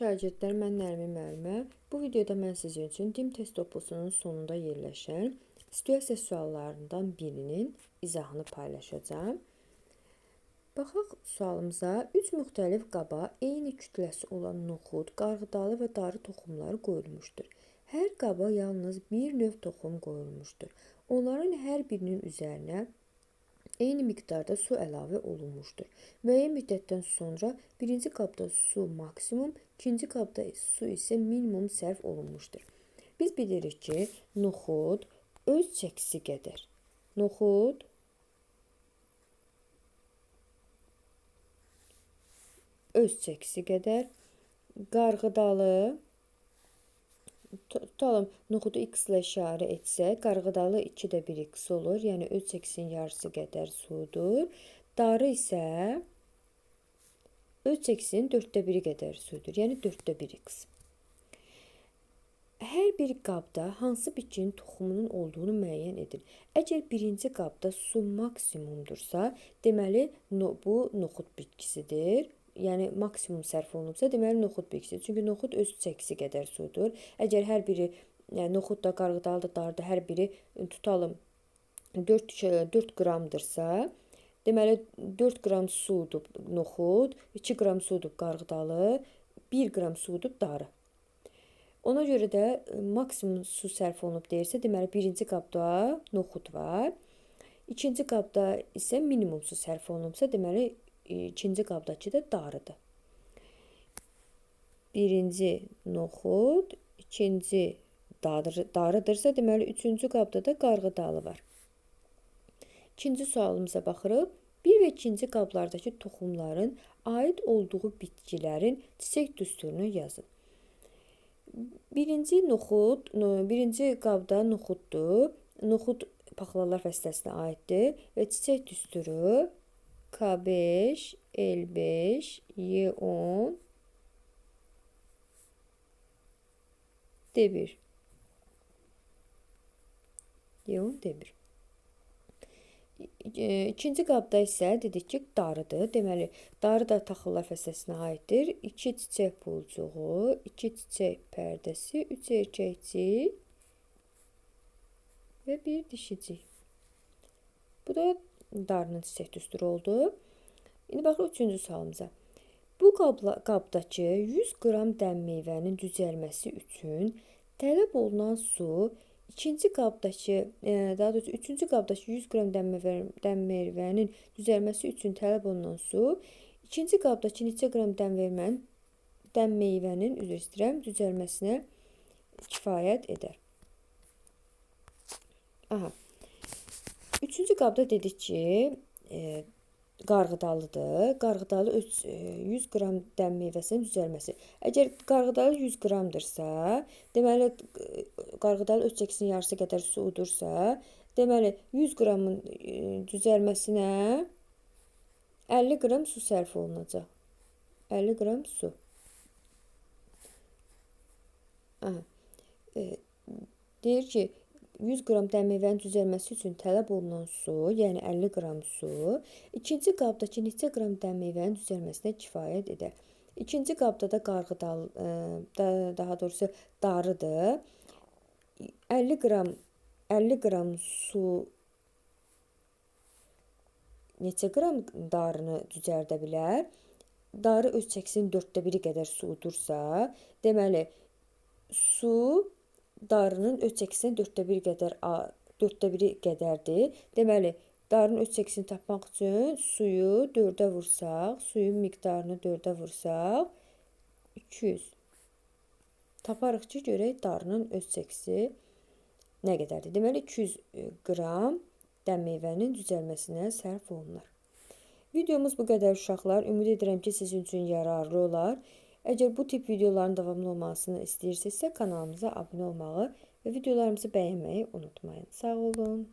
şagirdlər, mən Nərmin müəllimə. Bu videoda mən sizin üçün dim test toplusunun sonunda yerləşən situasiya suallarından birinin izahını paylaşacağam. Baxaq sualımıza. 3 müxtəlif qaba eyni kütləsi olan noxud, qarğıdalı və darı toxumları qoyulmuşdur. Hər qaba yalnız bir növ toxum qoyulmuşdur. Onların hər birinin üzərinə eyni miqdarda su əlavə olunmuşdur. Müəyyən müddətdən sonra birinci qabda su maksimum, ikinci qabda su isə minimum sərf olunmuşdur. Biz bilirik ki, noxud öz çəkisi qədər. Noxud öz çəkisi qədər qarğıdalı tutalım noxudu x ilə işarə etsək, qarğıdalı 2-də 1 x olur. Yəni öz çəkisinin yarısı qədər sudur. Darı isə öz çəkisinin 4-də 1-i qədər sudur. Yəni 4-də 1 x. Hər bir qabda hansı bitkinin toxumunun olduğunu müəyyən edin. Əgər birinci qabda su maksimumdursa, deməli bu noxud bitkisidir yəni maksimum sərf olunubsa, deməli noxud bitkisidir. Çünki noxud öz çəkisi qədər sudur. Əgər hər biri yəni noxud da, qarğıdalı da, darı da hər biri tutalım 4 4 qramdırsa, deməli 4 qram sudur noxud, 2 qram sudur qarğıdalı, 1 qram sudur darı. Ona görə də maksimum su sərf olunub deyirsə, deməli birinci qabda noxud var. İkinci qabda isə minimum su sərf olunubsa, deməli ikinci qabdakı da darıdır. Birinci noxud, ikinci darıdırsa, deməli üçüncü qabda da qarğıdalı var. İkinci sualımıza baxırıq. Bir və ikinci qablardakı toxumların aid olduğu bitkilərin çiçək düsturunu yazın. Birinci noxud, birinci qabda noxuddur. Noxud paxlalar fəsləsinə aiddir və çiçək düsturu K5, L5, Y10, D1. Y10, D1. İkinci qabda isə dedik ki, darıdır. Deməli, darı da taxıllar fəsləsinə aiddir. 2 çiçək pulcuğu, 2 çiçək pərdəsi, 3 erkəkcik və bir dişicik. Bu da darının çiçək düsturu oldu. İndi baxırıq üçüncü sualımıza. Bu qabla, qabdakı 100 qram dən meyvənin düzəlməsi üçün tələb olunan su ikinci qabdakı, e, daha doğrusu üçüncü qabdakı 100 qram dən meyvənin düzəlməsi üçün tələb olunan su ikinci qabdakı neçə qram dən vermənin dən meyvənin üzr istəyirəm düzəlməsinə kifayət edər. Aha. Üçüncü qabda dedik ki, e, qarğıdalıdır. Qarğıdalı 100 qram dən meyvəsinin düzəlməsi. Əgər qarğıdalı 100 qramdırsa, deməli qarğıdalı öz çəkisinin yarısı qədər su udursa, deməli 100 qramın e, düzəlməsinə 50 qram su sərf olunacaq. 50 qram su. Aha. E, deyir ki, 100 qram dəmirvərin düzəlməsi üçün tələb olunan su, yəni 50 qram su, ikinci qabdakı neçə qram dəmirvərin düzəlməsinə kifayət edər. İkinci qabda da qarğıdal, ə, da, daha doğrusu darıdır. 50 qram 50 qram su neçə qram darını düzəldə bilər? Darı öz çəkisinin 4də 1-i qədər deməli su darının öz çəkisinin 4də 1 qədər 4də 1-i qədərdir. Deməli, darının öz çəkisini tapmaq üçün suyu 4-ə vursaq, suyun miqdarını 4-ə vursaq 200. Taparıq ki, görək darının öz çəkisi nə qədərdir. Deməli 200 e, qram dən meyvənin düzəlməsinə sərf olunur. Videomuz bu qədər uşaqlar. Ümid edirəm ki, sizin üçün yararlı olar. Əgər bu tip videoların davamlı olmasını istəyirsinizsə kanalımıza abunə olmağı və videolarımızı bəyənməyi unutmayın. Sağ olun.